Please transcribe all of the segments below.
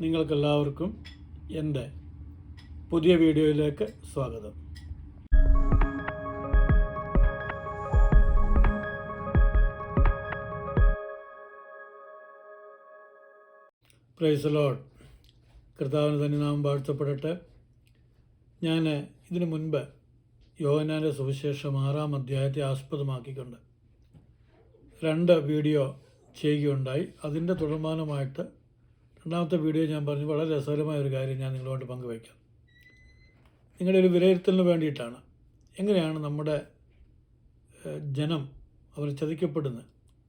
നിങ്ങൾക്കെല്ലാവർക്കും എന്റെ പുതിയ വീഡിയോയിലേക്ക് സ്വാഗതം. പ്രൈസ് ലോഡ് കർത്താവിന് തന്നെ നാം വാഴ്ത്തപ്പെടട്ടെ. ഞാൻ ഇതിനു മുൻപ് യോഹനാന്റെ സുവിശേഷം ആറാം അധ്യായത്തെ ആസ്പദമാക്കിക്കൊണ്ട് രണ്ട് വീഡിയോ ചെയ്യുകയുണ്ടായി. അതിന്റെ തുടർമാനമായിട്ട് രണ്ടാമത്തെ വീഡിയോ ഞാൻ പറഞ്ഞു വളരെ രസകരമായ ഒരു കാര്യം ഞാൻ നിങ്ങളുമായിട്ട് പങ്കുവയ്ക്കാം. നിങ്ങളുടെ ഒരു വിലയിരുത്തലിന് വേണ്ടിയിട്ടാണ്. എങ്ങനെയാണ് നമ്മുടെ ജനം അവർ ചതിക്കപ്പെടുന്നത്?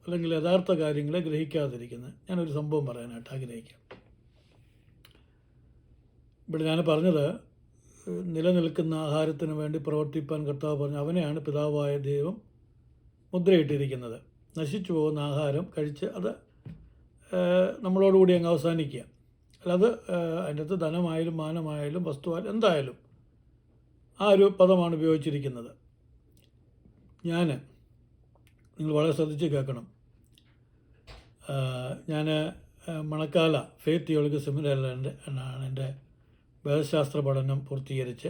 അല്ലെങ്കിൽ യഥാർത്ഥ കാര്യങ്ങളെ ഗ്രഹിക്കാതിരിക്കുന്നത്? ഞാനൊരു സംഭവം പറയാനായിട്ട് ആഗ്രഹിക്കാം. ഇവിടെ ഞാൻ പറഞ്ഞത് നിലനിൽക്കുന്ന ആഹാരത്തിന് വേണ്ടി പ്രവർത്തിപ്പാൻ കർത്താവ് പറഞ്ഞു അവനെയാണ് പിതാവായ ദൈവം മുദ്രയിട്ടിരിക്കുന്നത്. നശിച്ചു പോകുന്ന ആഹാരം കഴിച്ച് അത് നമ്മളോടുകൂടി അങ്ങ് അവസാനിക്കുക. അല്ലാതെ അതിന്റെ അകത്ത് ധനമായാലും മാനമായാലും വസ്തുവായാലും എന്തായാലും ആ ഒരു പദമാണ് ഉപയോഗിച്ചിരിക്കുന്നത്. ഞാൻ നിങ്ങൾ വളരെ ശ്രദ്ധിച്ച് കേൾക്കണം. ഞാൻ മണക്കാല ഫെയ്ത്ത് തിയോളജി സെമിനാറിൽ എന്റെ എന്നാണ് എന്റെ വേദശാസ്ത്ര പഠനം പൂർത്തീകരിച്ച്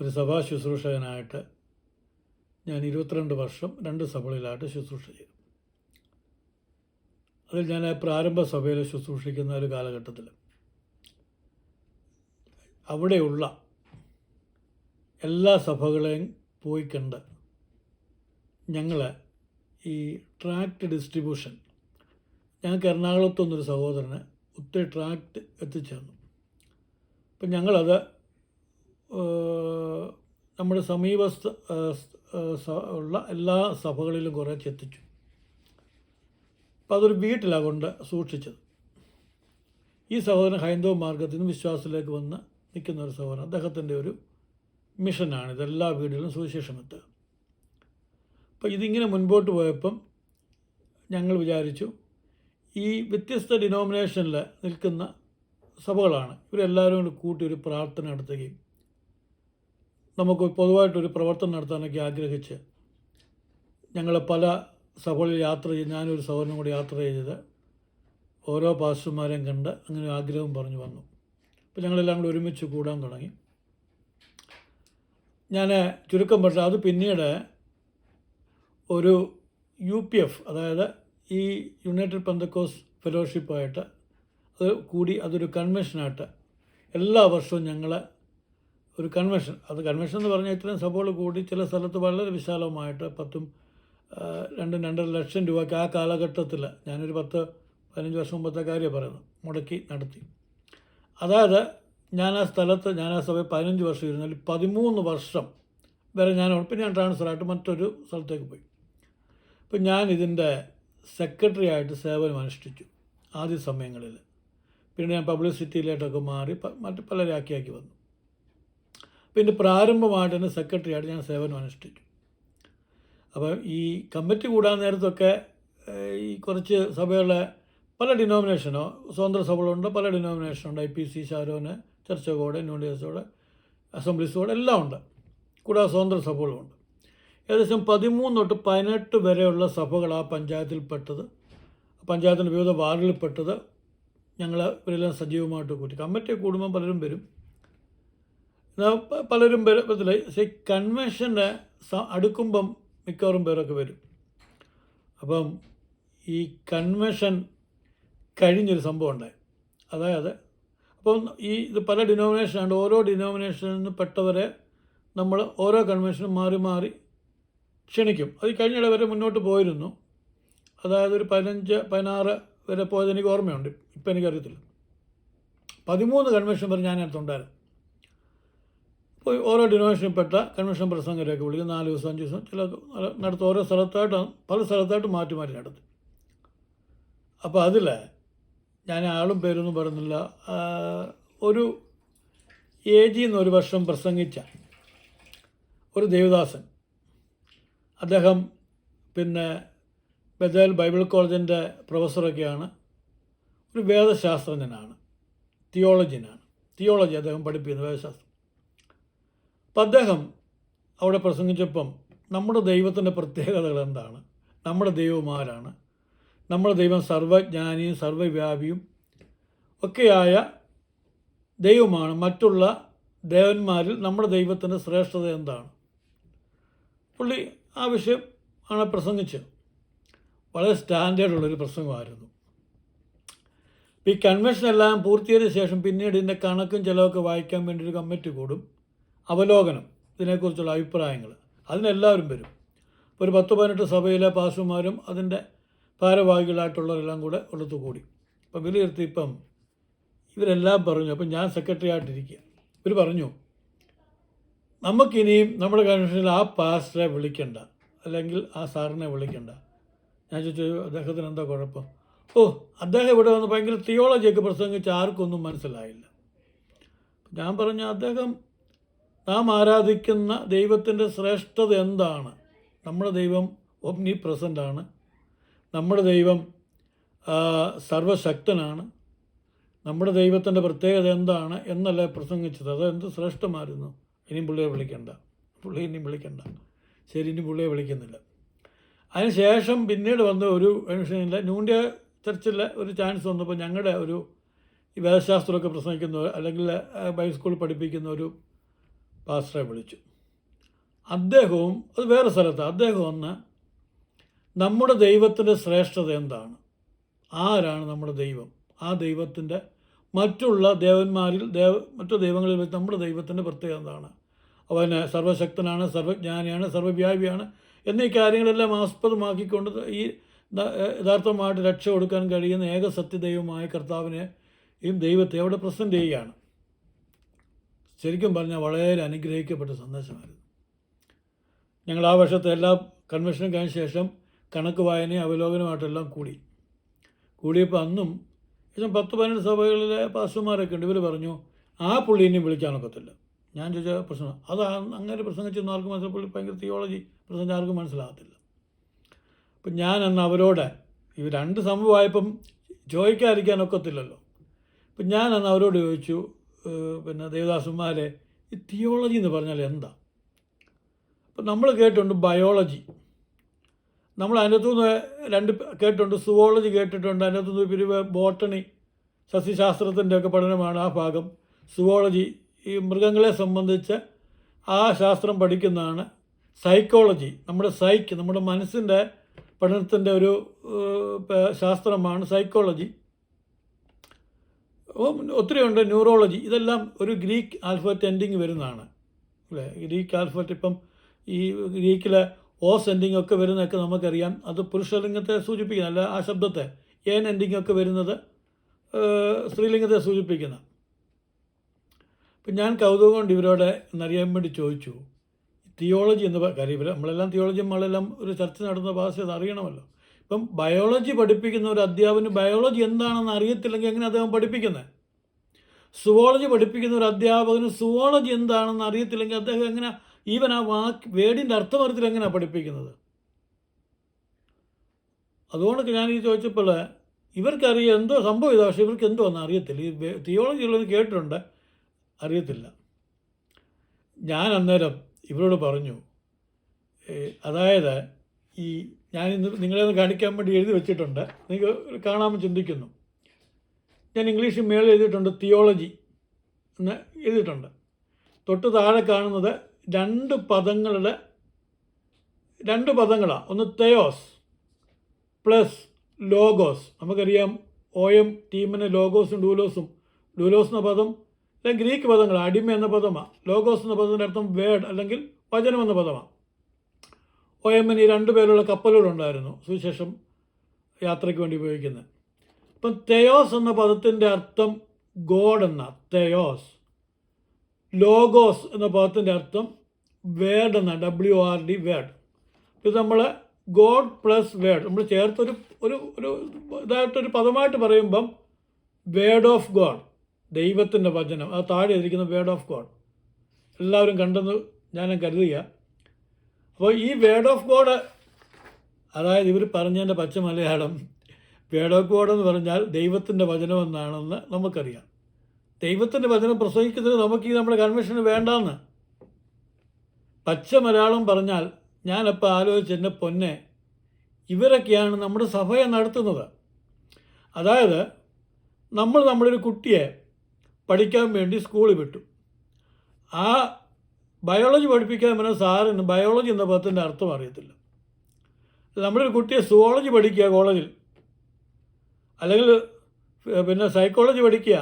ഒരു സഭാ ശുശ്രൂഷകനായിട്ട് ഞാൻ ഇരുപത്തിരണ്ട് വർഷം രണ്ട് സഭകളിലായിട്ട് ശുശ്രൂഷ ചെയ്തു. അതിൽ ഞാൻ പ്രാരംഭ സഭയിൽ ശുശ്രൂഷിക്കുന്ന ഒരു കാലഘട്ടത്തിൽ അവിടെയുള്ള എല്ലാ സഭകളെയും പോയി കണ്ട് ഞങ്ങൾ ഈ ട്രാക്ട് ഡിസ്ട്രിബ്യൂഷൻ ഞങ്ങൾക്ക് എറണാകുളത്തുനിന്നൊരു സഹോദരന് ഒത്തിരി ട്രാക്ട് എത്തിച്ചേർന്നു. അപ്പം ഞങ്ങളത് നമ്മുടെ സമീപസ്ഥ ഉള്ള എല്ലാ സഭകളിലും കുറേ എത്തിച്ചു അപ്പം അതൊരു വീട്ടിലാണ് കൊണ്ട് സൂക്ഷിച്ചത്. ഈ സഹോദരൻ ഹൈന്ദവ മാർഗത്തിൽ നിന്ന് വിശ്വാസത്തിലേക്ക് വന്ന് നിൽക്കുന്ന ഒരു സഹോദരൻ അദ്ദേഹത്തിന്റെ ഒരു മിഷനാണ്. ഇതെല്ലാ വീടുകളിലും സുവിശേഷം എത്തുക. അപ്പോൾ ഇതിങ്ങനെ മുൻപോട്ട് പോയപ്പം ഞങ്ങൾ വിചാരിച്ചു ഈ വ്യത്യസ്ത ഡിനോമിനേഷനിൽ നിൽക്കുന്ന സഭകളാണ്. ഇവരെല്ലാവരും കൂടി കൂട്ടി ഒരു പ്രാർത്ഥന നടത്തുകയും നമുക്ക് പൊതുവായിട്ടൊരു പ്രവർത്തനം നടത്താനൊക്കെ ആഗ്രഹിച്ച് ഞങ്ങൾ പല സഭകളിൽ യാത്ര ചെയ്ത് ഞാനൊരു സഹോദരനും കൂടി യാത്ര ചെയ്തത്. ഓരോ പാസ്റ്റർമാരെയും കണ്ട് അങ്ങനെ ആഗ്രഹം പറഞ്ഞു വന്നു. അപ്പോൾ ഞങ്ങളെല്ലാം കൂടി ഒരുമിച്ച് കൂടാൻ തുടങ്ങി. ഞാൻ ചുരുക്കം പക്ഷേ അത് പിന്നീട് ഒരു യു പി എഫ് അതായത് ഈ യുണൈറ്റഡ് പെന്തക്കോസ് ഫെലോഷിപ്പായിട്ട് അത് കൂടി അതൊരു കൺവെൻഷനായിട്ട് എല്ലാ വർഷവും ഞങ്ങൾ ഒരു കൺവെൻഷൻ. അത് കൺവെൻഷൻ എന്ന് പറഞ്ഞാൽ ഇത്രയും സഭകൾ കൂടി ചില സ്ഥലത്ത് വളരെ വിശാലമായിട്ട് പത്തും രണ്ടും രണ്ടര ലക്ഷം രൂപയ്ക്ക് ആ കാലഘട്ടത്തിൽ ഞാനൊരു പത്ത് പതിനഞ്ച് വർഷം മുമ്പത്തെ കാര്യം പറയുന്നത്. മുടക്കി നടത്തി. അതായത് ഞാൻ ആ സ്ഥലത്ത് ഞാൻ ആ സഭയിൽ പതിനഞ്ച് വർഷം ഇരുന്നാൽ പതിമൂന്ന് വർഷം വരെ ഞാൻ പിന്നെ ഞാൻ ട്രാൻസ്ഫറായിട്ട് മറ്റൊരു സ്ഥലത്തേക്ക് പോയി. ഇപ്പം ഞാൻ ഇതിന്റെ സെക്രട്ടറി ആയിട്ട് സേവനം അനുഷ്ഠിച്ചു ആദ്യ സമയങ്ങളിൽ. പിന്നെ ഞാൻ പബ്ലിസിറ്റിയിലേട്ടൊക്കെ മാറി മറ്റ് പലരെ ആക്കി ആക്കി വന്നു. പിന്നെ പ്രാരംഭമായിട്ട് തന്നെ സെക്രട്ടറി ആയിട്ട് ഞാൻ സേവനം അനുഷ്ഠിച്ചു. അപ്പം ഈ കമ്മിറ്റി കൂടാൻ നേരത്തൊക്കെ ഈ കുറച്ച് സഭകളെ പല ഡിനോമിനേഷനോ സ്വതന്ത്ര സഭകളുണ്ട് പല ഡിനോമിനേഷനുണ്ട് ഐ പി സി ഷാരോന് ചർച്ചകോട് ന്യൂഡിയസോട് അസംബ്ലീസോട് എല്ലാം ഉണ്ട് കൂടാതെ സ്വതന്ത്ര സഭകളുമുണ്ട്. ഏകദേശം പതിമൂന്ന് തൊട്ട് പതിനെട്ട് വരെയുള്ള സഭകൾ ആ പഞ്ചായത്തിൽ പെട്ടത് പഞ്ചായത്തിന്റെ വിവിധ വാർഡിൽപ്പെട്ടത് ഞങ്ങൾ ഇവരെല്ലാം സജീവമായിട്ട് കൂട്ടി. കമ്മിറ്റി കൂടുമ്പോൾ പലരും വരും. പലരും വരും പറ്റില്ല പക്ഷേ കൺവെൻഷന്റെ അടുക്കുമ്പം മിക്കവാറും പേരൊക്കെ വരും. അപ്പം ഈ കൺവെൻഷൻ കഴിഞ്ഞൊരു സംഭവം ഉണ്ടായി. അതായത് അപ്പം ഈ ഇത് പല ഡിനോമിനേഷനാണ് ഓരോ ഡിനോമിനേഷനിൽ നിന്ന് പെട്ടവരെ നമ്മൾ ഓരോ കൺവെൻഷനും മാറി മാറി ക്ഷണിക്കും. അത് കഴിഞ്ഞിടെ വരെ മുന്നോട്ട് പോയിരുന്നു. അതായത് ഒരു പതിനഞ്ച് പതിനാറ് വരെ പോയത് എനിക്ക് ഓർമ്മയുണ്ട്. ഇപ്പം എനിക്കറിയത്തില്ല. പതിമൂന്ന് കൺവെൻഷൻ വരെ ഞാൻ അടുത്തുണ്ടായിരുന്നു അപ്പോൾ ഓരോ ഡിനോമിനേഷനിൽപ്പെട്ട കൺവെൻഷൻ പ്രസംഗരൊക്കെ വിളിക്കും. നാല് ദിവസം അഞ്ച് ദിവസം. ചില നടത്തും ഓരോ സ്ഥലത്തായിട്ടാണ് പല സ്ഥലത്തായിട്ട് മാറ്റി മാറ്റി നടത്തും. അപ്പോൾ അതിൽ ഞാൻ ആളും പേരൊന്നും പറയുന്നില്ല. ഒരു എ ജി ഒരു വർഷം പ്രസംഗിച്ച ഒരു ദേവദാസൻ. അദ്ദേഹം പിന്നെ ബദേൽ ബൈബിൾ കോളേജിന്റെ പ്രൊഫസറൊക്കെയാണ്. ഒരു വേദശാസ്ത്രജ്ഞനാണ്. തിയോളജിനാണ് തിയോളജി അദ്ദേഹം പഠിപ്പിക്കുന്നത് വേദശാസ്ത്രം. അപ്പം അദ്ദേഹം അവിടെ പ്രസംഗിച്ചപ്പം നമ്മുടെ ദൈവത്തിന്റെ പ്രത്യേകതകൾ എന്താണ്? നമ്മുടെ ദൈവമാരാണ്. നമ്മുടെ ദൈവം സർവജ്ഞാനിയും സർവവ്യാപിയും ഒക്കെയായ ദൈവമാണ്. മറ്റുള്ള ദേവന്മാരിൽ നമ്മുടെ ദൈവത്തിന്റെ ശ്രേഷ്ഠത എന്താണ്? പുള്ളി ആ വിഷയം ആണ് പ്രസംഗിച്ചത്. വളരെ സ്റ്റാൻഡേർഡുള്ളൊരു പ്രസംഗമായിരുന്നു. ഈ കൺവെൻഷൻ എല്ലാം പൂർത്തിയായതിനു ശേഷം പിന്നീട് ഇതിന്റെ കണക്കും ചിലവൊക്കെ വായിക്കാൻ വേണ്ടി ഒരു കമ്മിറ്റി കൂടും. അവലോകനം ഇതിനെക്കുറിച്ചുള്ള അഭിപ്രായങ്ങൾ. അതിനെല്ലാവരും വരും. ഒരു പത്ത് പതിനെട്ട് സഭയിലെ പാസുമാരും അതിന്റെ ഭാരവാഹികളായിട്ടുള്ളവരെല്ലാം കൂടെ ഉള്ളത് കൂടി അപ്പം വിലയിരുത്തി ഇപ്പം ഇവരെല്ലാം പറഞ്ഞു അപ്പം ഞാൻ സെക്രട്ടറി ആയിട്ടിരിക്കുക. ഇവർ പറഞ്ഞു നമുക്കിനിയും നമ്മുടെ കൺവെൻഷനിൽ ആ പാസ്റ്ററെ വിളിക്കണ്ട. അല്ലെങ്കിൽ ആ സാറിനെ വിളിക്കണ്ട. ഞാൻ ചോദിച്ചു അദ്ദേഹത്തിന് എന്താ കുഴപ്പം? ഓ അദ്ദേഹം ഇവിടെ വന്ന് ഭയങ്കര തിയോളജിയൊക്കെ പ്രസംഗിച്ച് ആർക്കൊന്നും മനസ്സിലായില്ല. ഞാൻ പറഞ്ഞു അദ്ദേഹം നാം ആരാധിക്കുന്ന ദൈവത്തിന്റെ ശ്രേഷ്ഠത എന്താണ്? നമ്മുടെ ദൈവം ഒമ്നി പ്രസന്റാണ് നമ്മുടെ ദൈവം സർവശക്തനാണ്. നമ്മുടെ ദൈവത്തിന്റെ പ്രത്യേകത എന്താണ് എന്നല്ല പ്രസംഗിച്ചത്. അത് എന്ത് ശ്രേഷ്ഠമായിരുന്നു? ഇനിയും പുള്ളിയെ വിളിക്കണ്ട. പുള്ളി ഇനിയും വിളിക്കണ്ട. ശരി ഇനി പുള്ളിയെ വിളിക്കുന്നില്ല. അതിനുശേഷം പിന്നീട് വന്ന ഒരു മനുഷ്യനില്ല. ന്യൂന്റെ ചർച്ചിലെ ഒരു ചാൻസ് വന്നപ്പോൾ ഞങ്ങളുടെ ഒരു വേദശാസ്ത്രമൊക്കെ പ്രസംഗിക്കുന്ന അല്ലെങ്കിൽ ബൈബിൾ സ്കൂളിൽ പഠിപ്പിക്കുന്ന ഒരു പാസ്റ്ററെ വിളിച്ചു. അദ്ദേഹവും അത് വേറെ സ്ഥലത്ത് അദ്ദേഹം വന്ന് നമ്മുടെ ദൈവത്തിന്റെ ശ്രേഷ്ഠത എന്താണ്? ആരാണ് നമ്മുടെ ദൈവം? ആ ദൈവത്തിന്റെ മറ്റുള്ള ദേവന്മാരിൽ ദേവ മറ്റു ദൈവങ്ങളിൽ വെച്ച് നമ്മുടെ ദൈവത്തിന്റെ പ്രത്യേകത എന്താണ്? അവന് സർവശക്തനാണ് സർവജ്ഞാനിയാണ് സർവവ്യാപിയാണ് എന്നീ കാര്യങ്ങളെല്ലാം ആസ്പദമാക്കിക്കൊണ്ട് ഈ യഥാർത്ഥമായിട്ട് രക്ഷ കൊടുക്കാൻ കഴിയുന്ന ഏക സത്യദൈവമായ കർത്താവിനെ ഈ ദൈവത്തെ അവിടെ പ്രസന്റ് ചെയ്യുകയാണ്. ശരിക്കും പറഞ്ഞാൽ വളരെ അനുഗ്രഹിക്കപ്പെട്ട സന്ദേശമായിരുന്നു. ഞങ്ങൾ ആ വർഷത്തെ എല്ലാ കൺവെൻഷനും കഴിഞ്ഞ ശേഷം കണക്ക് വായനയും അവലോകനമായിട്ടെല്ലാം കൂടി. കൂടിയപ്പോൾ അന്നും ഏകദേശം പത്ത് പതിനെട്ട് സഭകളിലെ പാസ്റ്റർമാരൊക്കെ ഉണ്ട്. ഇവർ പറഞ്ഞു ആ പുള്ളി ഇനിയും വിളിക്കാനൊക്കത്തില്ല ഞാൻ ചോദിച്ച പ്രശ്നം അത് അങ്ങനെ പ്രസംഗിച്ചൊന്നും ആർക്കും മനസ്സിലായി പുള്ളി ഭയങ്കര തിയോളജി പ്രസംഗിച്ച ആർക്കും മനസ്സിലാകത്തില്ല. അപ്പം ഞാൻ അന്ന് അവരോട് ഇവർ രണ്ട് സംഭവമായപ്പം ചോദിക്കാതിരിക്കാനൊക്കത്തില്ലല്ലോ അപ്പം ഞാൻ അന്ന് അവരോട് ചോദിച്ചു പിന്നെ ദേവദാസന്മാരെ ഈ തിയോളജി എന്ന് പറഞ്ഞാൽ എന്താ? അപ്പം നമ്മൾ കേട്ടിട്ടുണ്ട് ബയോളജി. നമ്മൾ അതിനകത്തുനിന്ന് രണ്ട് കേട്ടിട്ടുണ്ട് സുവോളജി കേട്ടിട്ടുണ്ട്. അതിനകത്തുനിന്ന് പിരിവ് ബോട്ടണി സസ്യശാസ്ത്രത്തിന്റെ ഒക്കെ പഠനമാണ് ആ ഭാഗം. സുവോളജി ഈ മൃഗങ്ങളെ സംബന്ധിച്ച് ആ ശാസ്ത്രം പഠിക്കുന്നതാണ് സൈക്കോളജി. നമ്മുടെ സൈക്ക് നമ്മുടെ മനസ്സിന്റെ പഠനത്തിന്റെ ഒരു ശാസ്ത്രമാണ് സൈക്കോളജി. അപ്പം ഒത്തിരി ന്യൂറോളജി ഇതെല്ലാം ഒരു ഗ്രീക്ക് ആൽഫബറ്റ് എൻഡിങ് വരുന്നതാണ്. അല്ലേ? ഗ്രീക്ക് ആൽഫബറ്റ് ഇപ്പം ഈ ഗ്രീക്കിലെ ഓസ് എൻഡിങ് ഒക്കെ വരുന്നതൊക്കെ നമുക്കറിയാം. അത് പുരുഷലിംഗത്തെ സൂചിപ്പിക്കുന്ന അല്ല ആ ശബ്ദത്തെ ഏൻ എൻഡിങ് ഒക്കെ വരുന്നത് സ്ത്രീലിംഗത്തെ സൂചിപ്പിക്കുന്ന. ഇപ്പം ഞാൻ കൗതുകം കൊണ്ട് ഇവരോട് എന്നറിയാൻ വേണ്ടി ചോദിച്ചു. തിയോളജി എന്ന് കാര്യം ഇവർ നമ്മളെല്ലാം തിയോളജി നമ്മളെല്ലാം ഒരു ചർച്ച നടന്ന ഭാഷ അത് അറിയണമല്ലോ. ഇപ്പം ബയോളജി പഠിപ്പിക്കുന്ന ഒരു അധ്യാപകന് ബയോളജി എന്താണെന്ന് അറിയത്തില്ലെങ്കിൽ എങ്ങനെ അദ്ദേഹം പഠിപ്പിക്കുന്നത് സുവോളജി പഠിപ്പിക്കുന്ന ഒരു അധ്യാപകന് സുവോളജി എന്താണെന്ന് അറിയത്തില്ലെങ്കിൽ അദ്ദേഹം എങ്ങനെ ഈവൻ ആ വാക്ക് വേടിന്റെ അർത്ഥമരത്തിൽ എങ്ങനെയാണ് പഠിപ്പിക്കുന്നത്? അതുകൊണ്ടൊക്കെ ഞാൻ ഈ ചോദിച്ചപ്പോൾ ഇവർക്കറിയാം എന്തോ സംഭവം ഇതാ പക്ഷേ ഇവർക്ക് എന്തോ ഒന്നും അറിയത്തില്ല. ഈ തിയോളജി ഉള്ളത് കേട്ടിട്ടുണ്ട് അറിയത്തില്ല. ഞാൻ അന്നേരം ഇവരോട് പറഞ്ഞു അതായത് ഈ ഞാൻ ഇന്ന് നിങ്ങളെ ഒന്ന് കാണിക്കാൻ വേണ്ടി എഴുതി വെച്ചിട്ടുണ്ട്. നിങ്ങൾക്ക് കാണാമെന്ന് ചിന്തിക്കുന്നു. ഞാൻ ഇംഗ്ലീഷ് മേളിൽ എഴുതിയിട്ടുണ്ട് തിയോളജി എന്ന് എഴുതിയിട്ടുണ്ട്. തൊട്ട് താഴെ കാണുന്നത് രണ്ട് പദങ്ങളുടെ രണ്ട് പദങ്ങളാണ് ഒന്ന് തെയോസ് പ്ലസ് ലോഗോസ് നമുക്കറിയാം ഒ എം ടീമിന് ലോഗോസും ഡൂലോസും ഡൂലോസ് എന്ന പദം അല്ലെങ്കിൽ ഗ്രീക്ക് പദങ്ങളാണ് അടിമ എന്ന പദമാണ് ലോഗോസ് എന്ന പദത്തിന്റെ അർത്ഥം വേഡ് അല്ലെങ്കിൽ വചനം എന്ന പദമാണ് ഒ എമ്മിന് ഈ രണ്ട് പേരുള്ള കപ്പലുകളുണ്ടായിരുന്നു. സുവിശേഷം യാത്രയ്ക്ക് വേണ്ടി ഉപയോഗിക്കുന്നത്. ഇപ്പം തെയോസ് എന്ന പദത്തിന്റെ അർത്ഥം ഗോഡ് എന്ന തെയോസ്. ലോഗോസ് എന്ന പദത്തിന്റെ അർത്ഥം വേഡ് എന്ന ഡബ്ല്യു ആർ ഡി വേഡ് ഇത് നമ്മൾ ഗോഡ് പ്ലസ് വേഡ് നമ്മൾ ചേർത്തൊരു ഒരു ഒരു ഇതായിട്ടൊരു പദമായിട്ട് പറയുമ്പം വേഡ് ഓഫ് ഗോഡ് ദൈവത്തിന്റെ വചനം. അത് താഴെ ഇരിക്കുന്ന വേഡ് ഓഫ് ഗോഡ്. എല്ലാവരും കണ്ടെന്ന് ഞാൻ കരുതുക. അപ്പോൾ ഈ വേഡ് ഓഫ് ഗോഡ് അതായത് ഇവർ പറഞ്ഞതിന്റെ പച്ച മലയാളം വേഡ് ഓഫ് ഗോഡ് എന്ന് പറഞ്ഞാൽ ദൈവത്തിന്റെ വചനം എന്നാണെന്ന് നമുക്കറിയാം. ദൈവത്തിന്റെ വചനം പ്രസംഗിക്കുന്നത് നമുക്ക് ഈ നമ്മുടെ കൺവെൻഷന് വേണ്ടാന്ന്. പച്ച മലയാളം പറഞ്ഞാൽ ഞാനപ്പോൾ ആലോചിച്ച് എന്റെ പൊന്നെ ഇവരൊക്കെയാണ് നമ്മുടെ സഭയെ നടത്തുന്നത്. അതായത് നമ്മൾ നമ്മുടെ ഒരു കുട്ടിയെ പഠിക്കാൻ വേണ്ടി സ്കൂളിൽ വിട്ടു. ആ ബയോളജി പഠിപ്പിക്കാൻ പറ്റുന്ന സാറിന് ബയോളജി എന്ന പദത്തിന്റെ അർത്ഥം അറിയത്തില്ല. നമ്മളൊരു കുട്ടിയെ സുവോളജി പഠിക്കുക കോളേജിൽ അല്ലെങ്കിൽ പിന്നെ സൈക്കോളജി പഠിക്കുക.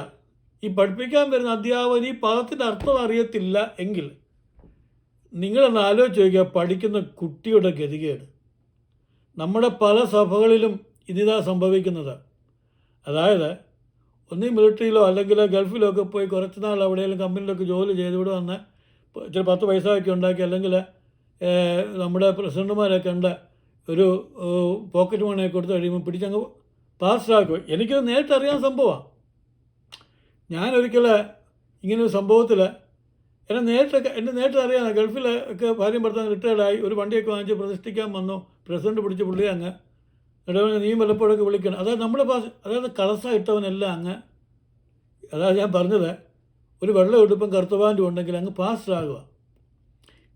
ഈ പഠിപ്പിക്കാൻ വരുന്ന അധ്യാപകൻ ഈ പദത്തിന്റെ അർത്ഥം അറിയത്തില്ല എങ്കിൽ നിങ്ങളൊന്ന് ആലോചിച്ച് ചോദിക്കുക പഠിക്കുന്ന കുട്ടിയുടെ ഗതികേട്. നമ്മുടെ പല സഭകളിലും ഇതിതാ സംഭവിക്കുന്നത്. അതായത് ഒന്നീ മിലിറ്ററിയിലോ അല്ലെങ്കിൽ ഗൾഫിലോ ഒക്കെ പോയി കുറച്ച് നാൾ എവിടെയെങ്കിലും കമ്പനിയിലൊക്കെ ജോലി ചെയ്തുവിടെ വന്ന ഇച്ചിരി പത്ത് പൈസ ഒക്കെ ഉണ്ടാക്കി അല്ലെങ്കിൽ നമ്മുടെ പ്രസിഡന്റുമാരൊക്കെ ഉണ്ട് ഒരു പോക്കറ്റ് മണിയൊക്കെ കൊടുത്ത് കഴിയുമ്പോൾ പിടിച്ചങ്ങ് പാസ്സാക്കും എനിക്കത് നേരിട്ട് അറിയാൻ സംഭവമാണ് ഞാനൊരിക്കൽ ഇങ്ങനെ ഒരു സംഭവത്തിൽ എന്നെ നേരിട്ടൊക്കെ എന്നെ നേരിട്ട് അറിയാം ഗൾഫിൽ ഒക്കെ ഭാര്യയും ഭർത്താവ് റിട്ടയർഡായി ഒരു വണ്ടിയൊക്കെ വാങ്ങിച്ച് പ്രതിഷ്ഠിക്കാൻ വന്നു. പ്രസിഡന്റ് പിടിച്ച് പുള്ളി അങ്ങ്. ഇടവണ നീ വല്ലപ്പോഴൊക്കെ വിളിക്കണം. അതായത് നമ്മുടെ പാസ് അതായത് കളസ ഇട്ടവനെല്ലാം അങ്ങ്. അതാണ് ഞാൻ പറഞ്ഞത്. ഒരു വെള്ള ഉടുപ്പും കറുത്തവാന്റെ ഉണ്ടെങ്കിൽ അങ്ങ് പാസ്സാകുക.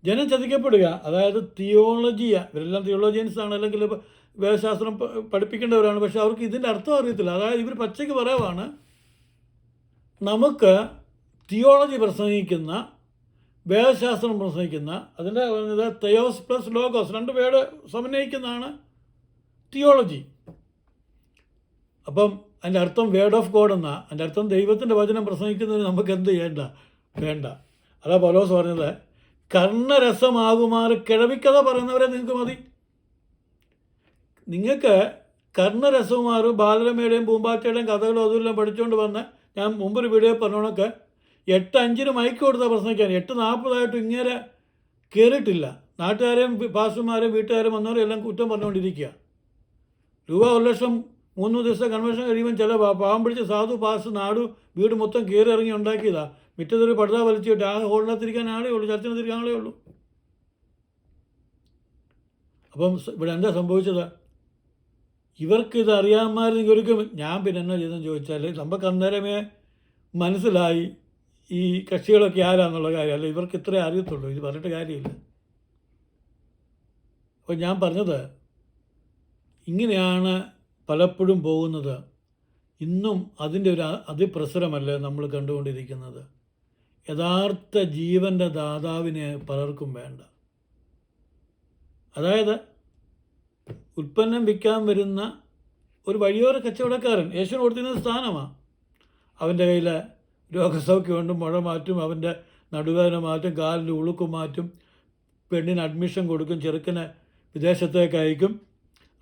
ജനം ചതിക്കപ്പെടുക. അതായത് തിയോളജിയ ഇവരെല്ലാം തിയോളജിയൻസ് ആണ് അല്ലെങ്കിൽ വേദശാസ്ത്രം പഠിപ്പിക്കേണ്ടവരാണ് പക്ഷെ അവർക്ക് ഇതിന്റെ അർത്ഥം അറിയത്തില്ല. അതായത് ഇവർ പച്ചയ്ക്ക് പറയുവാണ് നമുക്ക് തിയോളജി പ്രസംഗിക്കുന്ന വേദശാസ്ത്രം പ്രസംഗിക്കുന്ന അതിന്റെ പറയുന്നത് തയോസ് പ്ലസ് ലോഗോസ് രണ്ട് പേര് സമന്വയിക്കുന്നതാണ് തിയോളജി. അപ്പം അതിന്റെ അർത്ഥം വേർഡ് ഓഫ് ഗോഡ് എന്നാ. അതിന്റെ അർത്ഥം ദൈവത്തിന്റെ വചനം പ്രസംഗിക്കുന്നതിന് നമുക്ക് എന്ത് ചെയ്യേണ്ട? വേണ്ട. അതാ പലോസ് പറഞ്ഞത് കർണരസമാകുമാറ് കിഴവിക്കഥ പറയുന്നവരെ നിങ്ങൾക്ക് മതി. നിങ്ങൾക്ക് കർണരസകുമാറും ബാലരമയുടെയും പൂമ്പാറ്റയുടെയും കഥകളും അതുമെല്ലാം പഠിച്ചുകൊണ്ട് വന്ന് ഞാൻ മുമ്പൊരു വീഡിയോ പറഞ്ഞോണൊക്കെ എട്ട് അഞ്ചിന് മൈക്ക് കൊടുത്താൽ പ്രസംഗിക്കാൻ. എട്ട് നാൽപ്പതായിട്ടും ഇങ്ങനെ കയറിയിട്ടില്ല നാട്ടുകാരെയും പാസ്റ്റർമാരെയും വീട്ടുകാരെയും വന്നവരെല്ലാം കുറ്റം പറഞ്ഞുകൊണ്ടിരിക്കുക. രൂപ ഒരു ലക്ഷം മൂന്ന് ദിവസത്തെ കൺവെൻഷൻ കഴിയുമ്പോൾ ചില പാവം പിടിച്ച സാധു പാസ് നാട് വീട് മൊത്തം കയറി ഇറങ്ങി ഉണ്ടാക്കിയതാ. മിറ്റതൊരു പടുത വലിച്ചിട്ട് ആ ഹോളിനകത്തിരിക്കാൻ ആളേ ഉള്ളൂ ചർച്ചിനകത്തിരിക്കാൻ ആളേ ഉള്ളൂ. അപ്പം ഇവിടെ എന്താ സംഭവിച്ചത്? ഇവർക്ക് ഇത് അറിയാമായിരുന്നെങ്കിൽ ഒരിക്കലും ഞാൻ പിന്നെ എന്നാ ചെയ്തെന്ന് ചോദിച്ചാൽ നമുക്ക് അന്നേരമേ മനസ്സിലായി ഈ കക്ഷികളൊക്കെ ആരാന്നുള്ള കാര്യം. അല്ല ഇവർക്ക് ഇത്രേ അറിയത്തുള്ളൂ. ഇത് പറഞ്ഞിട്ട് കാര്യമില്ല. അപ്പോൾ ഞാൻ പറഞ്ഞത് ഇങ്ങനെയാണ് പലപ്പോഴും പോകുന്നത് ഇന്നും അതിന്റെ ഒരു അതിപ്രസരമല്ല നമ്മൾ കണ്ടുകൊണ്ടിരിക്കുന്നത്. യഥാർത്ഥ ജീവന്റെ ദാതാവിനെ പലർക്കും വേണ്ട. അതായത് ഉൽപ്പന്നം വിൽക്കാൻ വരുന്ന ഒരു വഴിയോര കച്ചവടക്കാരൻ യേശുവിന് കൊടുത്തിരുന്ന സ്ഥാനമാണ് അവന്റെ കയ്യിൽ രോഗസൗഖ്യമുണ്ട് മുഴ മാറ്റും അവന്റെ നടുവേദന മാറ്റും കാലിന്റെ ഉളുക്ക് മാറ്റും പെണ്ണിന് അഡ്മിഷൻ കൊടുക്കും ചെറുക്കനെ വിദേശത്തേക്ക് അയക്കും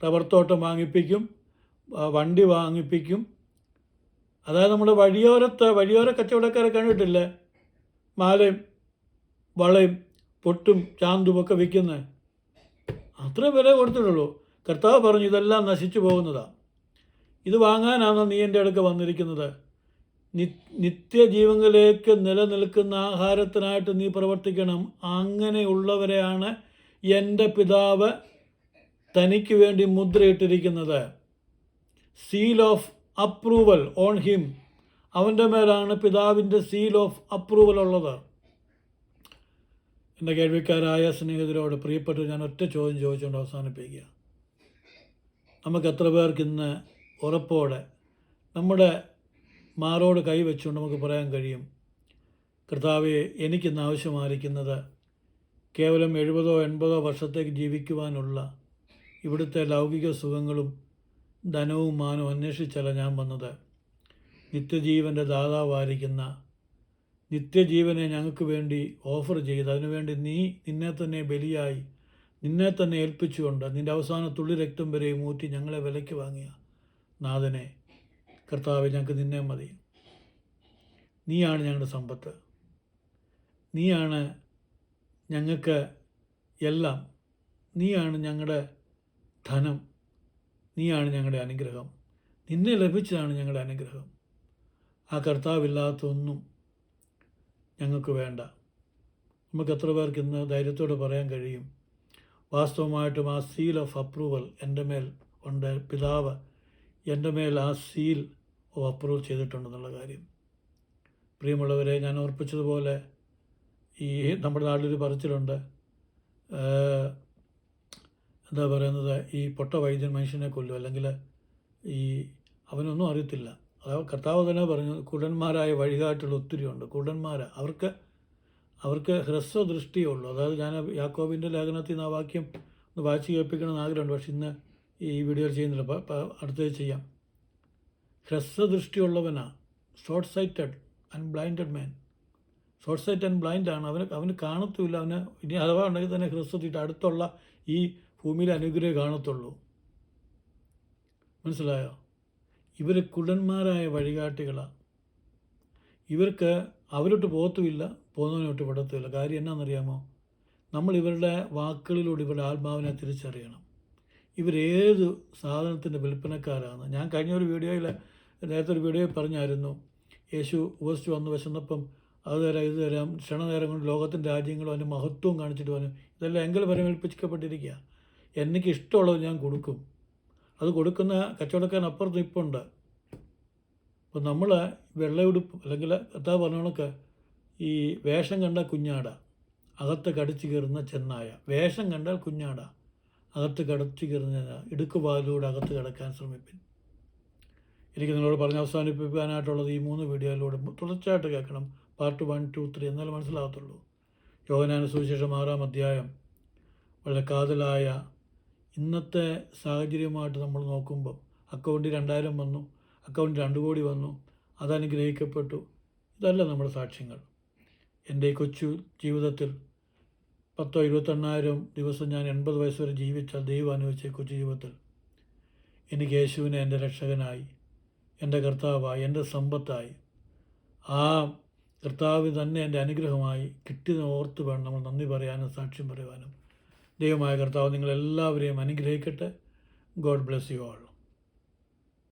റബ്ബർ തോട്ടം വാങ്ങിപ്പിക്കും വണ്ടി വാങ്ങിപ്പിക്കും. അതായത് നമ്മുടെ വഴിയോരത്ത് വഴിയോര കച്ചവടക്കാരെ കണ്ടിട്ടില്ലേ? മാലയും വളയും പൊട്ടും ചാന്തും ഒക്കെ വിൽക്കുന്നത് അത്ര വില കൊടുത്തിട്ടുള്ളൂ. കർത്താവ് പറഞ്ഞു ഇതെല്ലാം നശിച്ചു പോകുന്നതാണ് ഇത് വാങ്ങാനാണ് നീ എന്റെ അടുക്ക വന്നിരിക്കുന്നത്. നി- നിത്യജീവങ്ങളിലേക്ക് നിലനിൽക്കുന്ന ആഹാരത്തിനായിട്ട് നീ പ്രവർത്തിക്കണം. അങ്ങനെയുള്ളവരെയാണ് എന്റെ പിതാവ് തനിക്ക് വേണ്ടി മുദ്രയിട്ടിരിക്കുന്നത്. Seal of approval on him അവന്റെ മേലാണ് പിതാവിന്റെ സീൽ ഓഫ് അപ്രൂവൽ ഉള്ളത്. എന്റെ കേൾവിക്കാരായ സ്നേഹിതരോട് പ്രിയപ്പെട്ട് ഞാൻ ഒറ്റ ചോദ്യം ചോദിച്ചുകൊണ്ട് അവസാനിപ്പിക്കുക. നമുക്ക് എത്ര പേർക്ക് ഇന്ന് ഉറപ്പോടെ നമ്മുടെ മാറോട് കൈവച്ചുകൊണ്ട് നമുക്ക് പറയാൻ കഴിയും? കർത്താവെ എനിക്കിന്ന് ആവശ്യമായിരിക്കുന്നത് കേവലം എഴുപതോ എൺപതോ വർഷത്തേക്ക് ജീവിക്കുവാനുള്ള ഇവിടുത്തെ ലൗകിക സുഖങ്ങളും ധനവും മാനവും അന്വേഷിച്ചല്ല ഞാൻ വന്നത്. നിത്യജീവന്റെ ദാതാവായിരിക്കുന്ന നിത്യജീവനെ ഞങ്ങൾക്ക് വേണ്ടി ഓഫർ ചെയ്ത് അതിനുവേണ്ടി നീ നിന്നെ തന്നെ ബലിയായി നിന്നെ തന്നെ ഏൽപ്പിച്ചുകൊണ്ട് നിന്റെ അവസാന തുള്ളി രക്തം വരെയും ഊറ്റി ഞങ്ങളെ വിലയ്ക്ക് വാങ്ങിയ നാഥനെ കർത്താവ് ഞങ്ങൾക്ക് നിന്നെ മതി. നീയാണ് ഞങ്ങളുടെ സമ്പത്ത്. നീയാണ് ഞങ്ങൾക്ക് എല്ലാം. നീയാണ് ഞങ്ങളുടെ ധനം. നീയാണ് ഞങ്ങളുടെ അനുഗ്രഹം. നിന്നെ ലഭിച്ചതാണ് ഞങ്ങളുടെ അനുഗ്രഹം. ആ കർത്താവില്ലാത്ത ഒന്നും ഞങ്ങൾക്ക് വേണ്ട. നമുക്ക് എത്ര പേർക്ക് ഇന്ന് ധൈര്യത്തോടെ പറയാൻ കഴിയും? വാസ്തവമായിട്ടും ആ സീൽ ഓഫ് അപ്രൂവൽ എന്റെ മേൽ ഉണ്ട്. പിതാവ് എന്റെ മേൽ ആ സീൽ ഓഫ് അപ്രൂവ് ചെയ്തിട്ടുണ്ടെന്നുള്ള കാര്യം. പ്രിയമുള്ളവരെ ഞാൻ ഓർപ്പിച്ചതുപോലെ ഈ നമ്മുടെ നാട്ടിലൊരു പറച്ചിലുണ്ട്. എന്താ പറയുന്നത് ഈ പൊട്ട വൈദ്യൻ മനുഷ്യനെ കൊല്ലും അല്ലെങ്കിൽ ഈ അവനൊന്നും അറിയത്തില്ല. അതായത് കർത്താവ് തന്നെ പറഞ്ഞു കുടന്മാരായ വഴികാട്ടുള്ള ഒത്തിരിയുണ്ട് കുടന്മാർ അവർക്ക് അവർക്ക് ഹ്രസ്വ ദൃഷ്ടിയേ ഉള്ളൂ. അതായത് ഞാൻ യാക്കോബിന്റെ ലേഖനത്തിൽ നിന്ന് ആ വാക്യം ഒന്ന് വായിച്ച് കേൾപ്പിക്കണമെന്ന് ആഗ്രഹമുണ്ട്. പക്ഷെ ഇന്ന് ഈ വീഡിയോ ചെയ്യുന്നില്ല. അടുത്തത് ചെയ്യാം. ഹ്രസ്വ ദൃഷ്ടിയുള്ളവനാണ് short sighted and blinded man short sight and blind ആണ്. അവന് അവന് കാണത്തുമില്ല. അവന് ഇനി അഥവാ ഉണ്ടെങ്കിൽ തന്നെ ഹ്രസ്വത്തിട്ട് അടുത്തുള്ള ഈ ഭൂമിയിലെ അനുഗ്രഹം കാണത്തുള്ളൂ. മനസ്സിലായോ? ഇവർ കുടന്മാരായ വഴികാട്ടികളാണ് ഇവർക്ക് അവരോട്ട് പോകത്തുമില്ല. പോകുന്നവനോട്ട് വിടത്തുമില്ല. കാര്യം എന്നാണെന്നറിയാമോ? നമ്മൾ ഇവരുടെ വാക്കുകളിലൂടെ ഇവരുടെ ആത്മാവിനെ തിരിച്ചറിയണം. ഇവരേത് സാധനത്തിന്റെ വിൽപ്പനക്കാരാണ്? ഞാൻ കഴിഞ്ഞ ഒരു വീഡിയോയിൽ നേരത്തെ ഒരു വീഡിയോയിൽ പറഞ്ഞായിരുന്നു. യേശു ഉപസിച്ച് വന്ന് വിശന്നപ്പം അത് തരാം ഇത് തരാം ക്ഷണനേരം കൊണ്ട് ലോകത്തിന്റെ രാജ്യങ്ങളും അതിന്റെ മഹത്വവും കാണിച്ചിട്ട് പോകാനും ഇതെല്ലാം എങ്കിൽ പരമേൽപ്പിക്കപ്പെട്ടിരിക്കുക എനിക്ക് ഇഷ്ടമുള്ളത് ഞാൻ കൊടുക്കും. അത് കൊടുക്കുന്ന കച്ചവടക്കാരൻ അപ്പുറത്ത് ഉണ്ട്. അപ്പോൾ നമ്മൾ വെള്ളയുടുപ്പ് അല്ലെങ്കിൽ കഥാ പറഞ്ഞവണക്ക് ഈ വേഷം കണ്ട കുഞ്ഞാട അകത്ത് കടിച്ചു കയറുന്ന ചെന്നായ. വേഷം കണ്ടാൽ കുഞ്ഞാട അകത്ത് കടിച്ചു കയറുന്ന ഇടുക്കുപാലിലൂടെ അകത്ത് കിടക്കാൻ ശ്രമിപ്പിൻ. എനിക്ക് നിങ്ങളോട് പറഞ്ഞ് അവസാനിപ്പിക്കാനായിട്ടുള്ളത് ഈ മൂന്ന് വീഡിയോയിലൂടെ തുടർച്ചയായിട്ട് കേൾക്കണം. പാർട്ട് വൺ ടു ത്രീ എന്നാലും മനസ്സിലാകത്തുള്ളൂ. യോഹനാന സുവിശേഷം ആറാം അധ്യായം. വളരെ കാതലായ ഇന്നത്തെ സാഹചര്യമായിട്ട് നമ്മൾ നോക്കുമ്പം അക്കൗണ്ടിൽ രണ്ടായിരം വന്നു അക്കൗണ്ടിൽ രണ്ട് കോടി വന്നു അതനുഗ്രഹിക്കപ്പെട്ടു ഇതല്ല നമ്മുടെ സാക്ഷ്യങ്ങൾ. എന്റെ കൊച്ചു ജീവിതത്തിൽ പത്തോ ഇരുപത്തെണ്ണായിരം ദിവസം ഞാൻ എൺപത് വയസ്സ് വരെ ജീവിച്ച ദൈവം അനുഭവിച്ച കൊച്ചു ജീവിതത്തിൽ എനിക്ക് യേശുവിനെ എന്റെ രക്ഷകനായി എന്റെ കർത്താവായി എന്റെ സമ്പത്തായി ആ കർത്താവ് തന്നെ എന്റെ അനുഗ്രഹമായി കിട്ടിയതിനെ ഓർത്ത് വേണം നമ്മൾ നന്ദി പറയാനും സാക്ഷ്യം പറയുവാനും. ദൈവമായ കർത്താവ് നിങ്ങളെല്ലാവരെയും അനുഗ്രഹിക്കട്ടെ. God bless you all